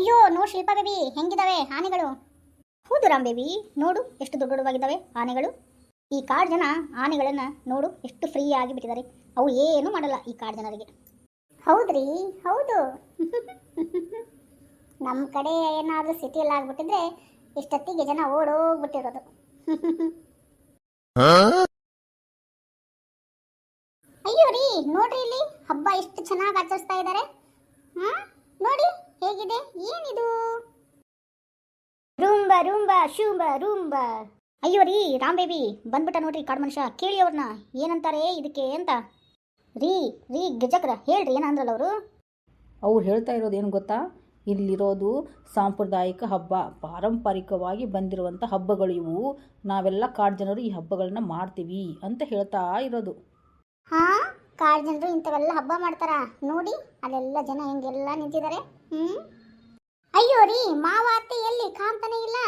ಅಯ್ಯೋ no Shilpa baby ಹೆಂಗಿದಾವೆ ಆನೆಗಳು? ಹೌದು ರಾಮ್ ಬೇಬಿ ನೋಡು ಎಷ್ಟು ದೊಡ್ಡ ದೊಡ್ಡವಾಗಿದ್ದಾವೆ ಆನೆಗಳು. ಈ ಕಾಡು ಜನ ಆನೆಗಳನ್ನ ನೋಡು ಎಷ್ಟು ಫ್ರೀ ಆಗಿ ಬಿಟ್ಟಿದ್ದಾರೆ ಅವು ಏನೂ ಮಾಡಲ್ಲ ಈ ಕಾಡು ಜನರಿಗೆ. ಹೌದ್ರಿ, ಹೌದು. ನಮ್ಮ ಕಡೆ ಏನಾದರೂ ಸಿಟಿಯಲ್ಲಿ ಆಗ್ಬಿಟ್ಟಿದ್ರೆ ಇಷ್ಟೊತ್ತಿಗೆ ಜನ ಓಡೋಗ್ಬಿಟ್ಟಿರೋದು. ಅಯ್ಯೋ ರೀ, ನೋಡ್ರಿ ಇಲ್ಲಿ, ಹಬ್ಬ ಎಷ್ಟು ಚೆನ್ನಾಗಿ ಆಚರಿಸ್ತಾ ಇದ್ದಾರೆ ನೋಡಿ. ಹೇಗಿದೆ? ಏನಿದು? ರೂಂಬ ರೂಂಬ ಶೂಂಬ ರೂಂಬ. ಅಯ್ಯೋ ರೀ ರಾಮ್ ಬೇಬಿ ಬಂದ್ಬಿಟ್ಟ ನೋಡ್ರಿ ಕಾಡು ಮನುಷ್ಯ. ಕೇಳಿ ಅವ್ರನ್ನ ಏನಂತಾರೆ ಇದಕ್ಕೆ ಅಂತ? ರೀ ರೀ ಗಿಜಕ್ರ ಹೇಳ್ರಿ ಏನಂದ್ರಲ್ಲ ಅವರು? ಅವ್ರು ಹೇಳ್ತಾ ಇರೋದು ಏನು ಗೊತ್ತಾ? ಇಲ್ಲಿರೋದು ಸಾಂಪ್ರದಾಯಿಕ ಹಬ್ಬ. ಪಾರಂಪರಿಕವಾಗಿ ಬಂದಿರುವಂಥ ಹಬ್ಬಗಳು ಇವು. ನಾವೆಲ್ಲ ಕಾಡು ಜನರು ಈ ಹಬ್ಬಗಳನ್ನ ಮಾಡ್ತೀವಿ ಅಂತ ಹೇಳ್ತಾ ಇರೋದು. ಹಾ? ಕಾಡು ಜನರು ಇಂಥವೆಲ್ಲ ಹಬ್ಬ ಮಾಡ್ತಾರ? ನೋಡಿ, ಅಲ್ಲೆಲ್ಲ ಜನ ಹೆಂಗೆಲ್ಲ ನಿಂತಿದ್ದಾರೆ ಹ್ಮ್? ಅಯ್ಯೋ ರೀ ಮಾವ ಅತ್ತೆ ಎಲ್ಲಿ? ಕಾಣ್ತಾನೆ ಇಲ್ಲ.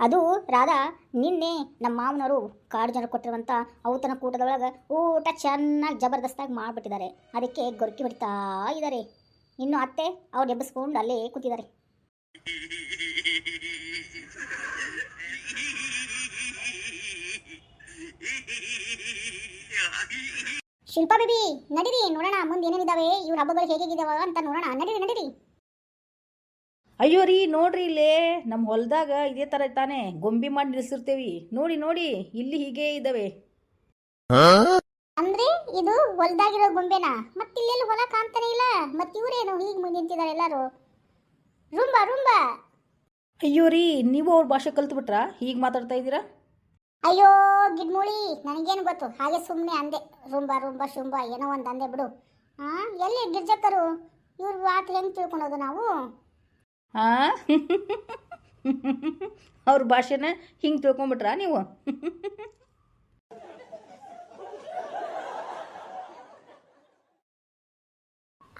ಅದು ರಾಧಾ, ನಿನ್ನೆ ನಮ್ಮ ಮಾವನವರು ಕಾಡು ಜನರು ಕೊಟ್ಟಿರುವಂಥ ಔತನ ಕೂಟದೊಳಗೆ ಊಟ ಚೆನ್ನಾಗಿ ಜಬರ್ದಸ್ತಾಗಿ ಮಾಡಿಬಿಟ್ಟಿದ್ದಾರೆ. ಅದಕ್ಕೆ ಗೊರಕಿ ಹೊಡಿತಾ ಇದ್ದಾರೆ. ಇನ್ನು ಅತ್ತೆ ಅವ್ರು ಎಬ್ಬಿಸ್ಕೊಂಡು ಅಲ್ಲೇ ಕೂತಿದ್ದಾರೆ. ಶಿಲ್ಪಾ ಬೇಬಿ ನಡೀರಿ ನೋಡೋಣ ಮುಂದೆ ಏನೇನಿದಾವೆ ಇವ್ರ ಹಬ್ಬಗಳು ಹೇಗಿದಾವ ಅಂತ ನೋಡೋಣ. ನಡೀರಿ ನಡೀರಿ. ಅಯ್ಯೋ ರೀ ನೋಡ್ರಿ ಇಲ್ಲೇ ನಮ್ಮ ಹೊಲದಾಗ ಇದೇ ತರ ತಾನೆ ಗೊಂಬಿ ಮಾಡಿ ನಿಲ್ಸಿರ್ತೇವಿ. ನೋಡಿ ನೋಡಿ ಇಲ್ಲಿ ಹೀಗೆ ಇದಾವೆ. ಅಂದ್ರೆ ಇದು ಹೊಲ್ದಾಗಿರೋ ಗೊಂಬೆನಾ? ಮತ್ತೆ ಇಲ್ಲೆಲ್ಲ ಹೊಲ ಕಾಣ್ತಾನೆ ಇಲ್ಲ. ಮತ್ತೆ ಇವರೇನು ಹೀಗೆ ಮುಂದೆ ನಿಂತಿದ್ದಾರೆ ಎಲ್ಲರೂ? ರುಂಬಾ ರುಂಬಾ. ಅಯ್ಯೋ ರೀ ನೀವು ಅವ್ರ ಭಾಷೆ ಕಲ್ತ್ಬಿಟ್ರಾ? ಹೀಗೆ ಮಾತಾಡ್ತಾ ಇದ್ದೀರಾ? ಅಯ್ಯೋ ಗಿಡ್ಮೂಳಿ ನನಗೇನು ಗೊತ್ತು? ಹಾಗೆ ಸುಮ್ಮನೆ ಅಂದೆ. ರುಂಬಾ ರುಂಬ ಶುಂಬ ಏನೋ ಒಂದು ಅಂದೆ ಬಿಡು. ಹಾ ಎಲ್ಲಿ ಗಿರ್ಜಕ್ಕರು? ಇವ್ರ ಮಾತು ಹೆಂಗೆ ತಿಳ್ಕೊಳೋದು ನಾವು? ಹಾಂ ಅವ್ರ ಭಾಷೆನ ಹಿಂಗೆ ತಿಳ್ಕೊಂಬಿಟ್ರಾ ನೀವು?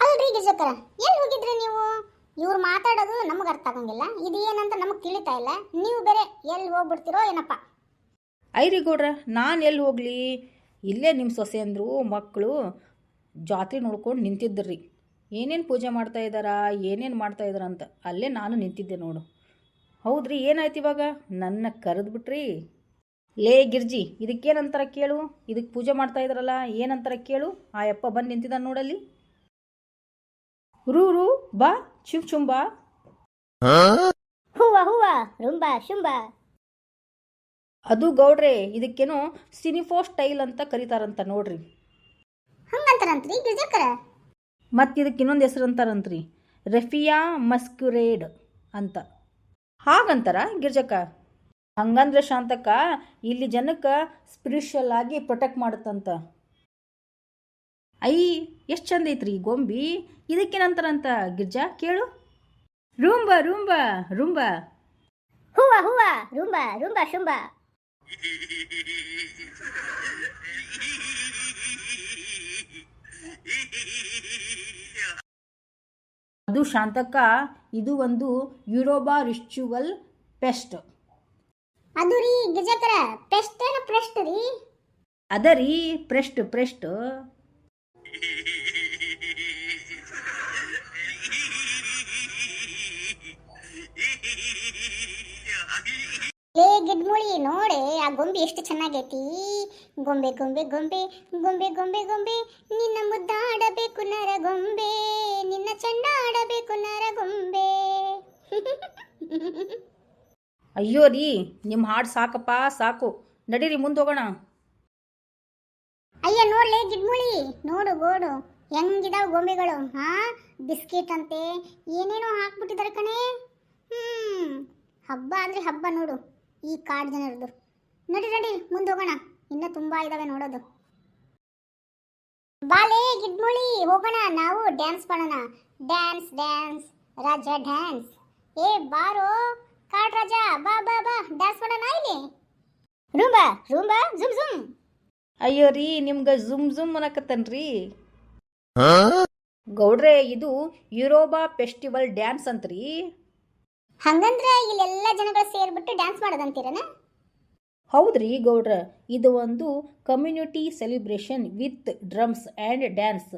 ಅಲ್ರಿ ಗಿರ್ಜಕ್ಕರ ಎಲ್ಲಿ ಹೋಗಿದ್ರಿ ನೀವು? ಇವ್ರು ಮಾತಾಡೋದು ನಮಗೆ ಅರ್ಥ ಆಗಂಗಿಲ್ಲ. ಇದು ಏನಂತ ನಮಗೆ ತಿಳಿತಾ ಇಲ್ಲ. ನೀವು ಬೇರೆ ಎಲ್ಲಿ ಹೋಗ್ಬಿಡ್ತೀರೋ ಏನಪ್ಪ? ಐರಿ ಗೌಡ್ರ, ನಾನು ಎಲ್ಲಿ ಹೋಗಲಿ? ಇಲ್ಲೇ ನಿಮ್ಮ ಸೊಸೆ ಅಂದರು ಮಕ್ಕಳು ಜಾತ್ರೆ ನೋಡ್ಕೊಂಡು ನಿಂತಿದ್ದರ್ರಿ ಏನೇನು ಪೂಜೆ ಮಾಡ್ತಾ ಇದ್ದಾರಾ, ಏನೇನು ಮಾಡ್ತಾ ಇದ್ದಾರ ಅಂತ ಅಲ್ಲೇ ನಾನು ನಿಂತಿದ್ದೆ ನೋಡು. ಹೌದ್ರಿ, ಏನಾಯ್ತು ಇವಾಗ? ನನ್ನ ಕರೆದ್ಬಿಟ್ರಿ ಲೇ ಗಿರ್ಜಿ, ಇದಕ್ಕೇನಂತಾರ ಕೇಳು? ಇದಕ್ಕೆ ಪೂಜೆ ಮಾಡ್ತಾ ಇದ್ದಾರಲ್ಲ, ಏನಂತಾರ ಕೇಳು? ಆ ಬಂದು ನಿಂತಿದ್ದಾನೆ ನೋಡಲ್ಲಿ. ರೂ ರೂ, ಬಾ ಚುಮ್ ಚುಂಬಾ ಹೂವ ಹೂವ, ರುಂಬಾ, ಶುಂಬಾ. ಅದು ಗೌಡ್ರೆ ಇದಕ್ಕೇನೋ ಸಿನಿಫೋ ಸ್ಟೈಲ್ ಅಂತ ಕರೀತಾರಂತ ನೋಡ್ರಿ. ಹಂಗಂತಾರಂತ್ರಿ ಗಿರ್ಜಕ್ಕರ ಮತ್ತು ಇದಕ್ಕೆ ಇನ್ನೊಂದು ಹೆಸರು ಅಂತಾರಂತ್ರಿ ರೆಫಿಯಾ ಮಸ್ಕ್ಯುರೇಡ್ ಅಂತ. ಹಾಗಂತಾರ ಗಿರ್ಜಕ್ಕ ಹಂಗಂದ್ರೆ ಶಾಂತಕ್ಕ ಇಲ್ಲಿ ಜನಕ್ಕೆ ಸ್ಪಿರಿಚುವಲ್ ಆಗಿ ಪ್ರೊಟೆಕ್ಟ್ ಮಾಡುತ್ತಂತ. ಐ ಎಷ್ಟು ಚಂದ ಐತ್ರಿ ಗೊಂಬಿ. ಇದಕ್ಕೇನಂತಾರಂತ ಗಿರ್ಜಾ ಕೇಳು. ರೂಂಬ ರೂಂಬ ರೂಂಬ. ಹೂವ ಹೂವ ರೂಂಬ ರೂಂಬ ಶುಂಬಾ. ಅದು ಶಾಂತಕ್ಕ ಇದು ಒಂದು ಯುರೋಬಾ ರಿಚುವಲ್ ಪೆಸ್ಟ್. ಅದು ರೀ ಗಿರ್ಜಕ್ಕರ ಪೆಸ್ಟ್ ಏನ ಪ್ರೆಸ್ಟ್ ರೀ? ಅದ ರೀ ಪ್ರೆಸ್ಟ್ ಪ್ರೆಸ್ಟ್ ಏ ಗಿಡ್ಮುಳಿ ನೋಡೆ ಆ ಗೊಂಬೆ ಎಷ್ಟು ಚೆನ್ನಾಗೈತಿ. ಗೊಂಬೆ ಗೊಂಬೆ ಗೊಂಬೆ ಗೊಂಬೆ ಗೊಂಬೆ ಗೊಂಬೆ. ನಿನ್ನ ಮುದ್ದಾಡಬೇಕು ನರ ಗೊಂಬೆ. ನಿನ್ನ ಚಂಡಾಡಬೇಕು ನರ ಗೊಂಬೆ. ಅಯ್ಯೋ ರೀ ನಿಮ್ಮ ಹಾಡು ಸಾಕಪ್ಪ ಸಾಕು. ನಡೀರಿ ಮುಂದೆ ಹೋಗೋಣ. ಅಯ್ಯ ನೋಡ್ಲೆ ಗಿಡ್ಮುಳಿ ನೋಡು ಗೋಡು. ಹೆಂಗಿದಾವ ಗೊಂಬೆಗಳು ಹಾ? ಬಿಸ್ಕೆಟ್ ಅಂತೆ ಏನೇನೋ ಹಾಕ್ಬಿಟ್ಟಿದ್ದಾರೆ ಕಣೆ. ಹ್ಮ್ ಹಬ್ಬ ಅಂದ್ರೆ ಹಬ್ಬ ನೋಡು ಈ ಕಾಡು ಜನರದು. ನಡಿ ನಡಿ ಮುಂದೆ ಹೋಗೋಣ. ಇನ್ನೂ ತುಂಬಾ ಇದಾವೆ ನೋಡೋದು. ಬಾಲೆ ಗಿಡ್ಮುಳಿ ಹೋಗೋಣ. ನಾವು ಡ್ಯಾನ್ಸ್ ಮಾಡೋಣ. ಡ್ಯಾನ್ಸ್ ಡ್ಯಾನ್ಸ್ ರಾಜ ಡ್ಯಾನ್ಸ್ ಏ ಬಾರೋ ಕಾಡ್ ರಾಜ ಬಾ ಬಾ ಬಾ ಡ್ಯಾನ್ಸ್ ಮಾಡೋಣ ಇಲ್ಲಿ. ರೂಂಬಾ ರೂಂಬಾ ಜುಮ್ ಜುಮ್ ಅಯ್ಯೋ ರೀ ನಿಮ್ಗೆ ಜುಮ್ ಜುಮ್ ಅನ್ನಕತ್ತನ್ರಿ. ಗೌಡ್ರೆ ಇದು ಯುರೋಬಾ ಫೆಸ್ಟಿವಲ್ ಡ್ಯಾನ್ಸ್ ಅಂತ್ರಿ. ಹಂಗಂದ್ರೆ ಇಲ್ಲೆಲ್ಲ ಜನಗಳು ಸೇರ್ಬಿಟ್ಟು ಡ್ಯಾನ್ಸ್ ಮಾಡೋದಂತೀರನ? ಹೌದ್ರಿ ಗೌಡ್ರ? ಇದು ಒಂದು community celebration with drums and dance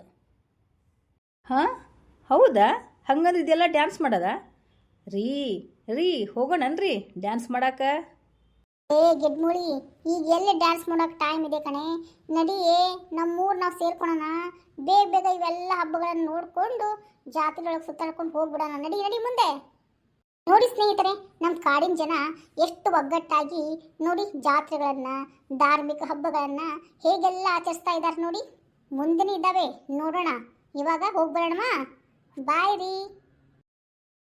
ಹಾಂ? ಹೌದಾ? ಹಂಗಂದ್ರೆ ಇದೆಲ್ಲ ಡ್ಯಾನ್ಸ್ ಮಾಡದ? ರೀ ರೀ, ಹೋಗೋಣನ್ರಿ ಡ್ಯಾನ್ಸ್ ಮಾಡಾಕ. ಏ ಗೆದ್ಮುಳಿ ಈಗ ಎಲ್ಲಿ ಡ್ಯಾನ್ಸ್ ಮಾಡೋಕೆ ಟೈಮ್ ಇದೆ ಕಣೆ? ನಡಿಯೇ, ನಮ್ಮೂರು ನಾವು ಸೇರ್ಕೊಳೋಣ. ಬೇಗ ಬೇಗ ಇವೆಲ್ಲ ಹಬ್ಬಗಳನ್ನು ನೋಡಿಕೊಂಡು ಜಾತ್ರೆಗಳಿಗೆ ಸುತ್ತಾಡ್ಕೊಂಡು ಹೋಗ್ಬಿಡೋಣ. ನಡಿ ನಡಿ ಮುಂದೆ. ನೋಡಿ ಸ್ನೇಹಿತರೆ ನಮ್ಮ ಕಾಡಿನ ಜನ ಎಷ್ಟು ಒಗ್ಗಟ್ಟಾಗಿ ನೋಡಿ ಜಾತ್ರೆಗಳನ್ನು, ಧಾರ್ಮಿಕ ಹಬ್ಬಗಳನ್ನು ಹೇಗೆಲ್ಲ ಆಚರಿಸ್ತಾ ಇದ್ದಾರೆ ನೋಡಿ. ಮುಂದಿನ ಇದ್ದಾವೆ, ನೋಡೋಣ. ಇವಾಗ ಹೋಗ್ಬರೋಣ ಬಾಯ್ ರೀ.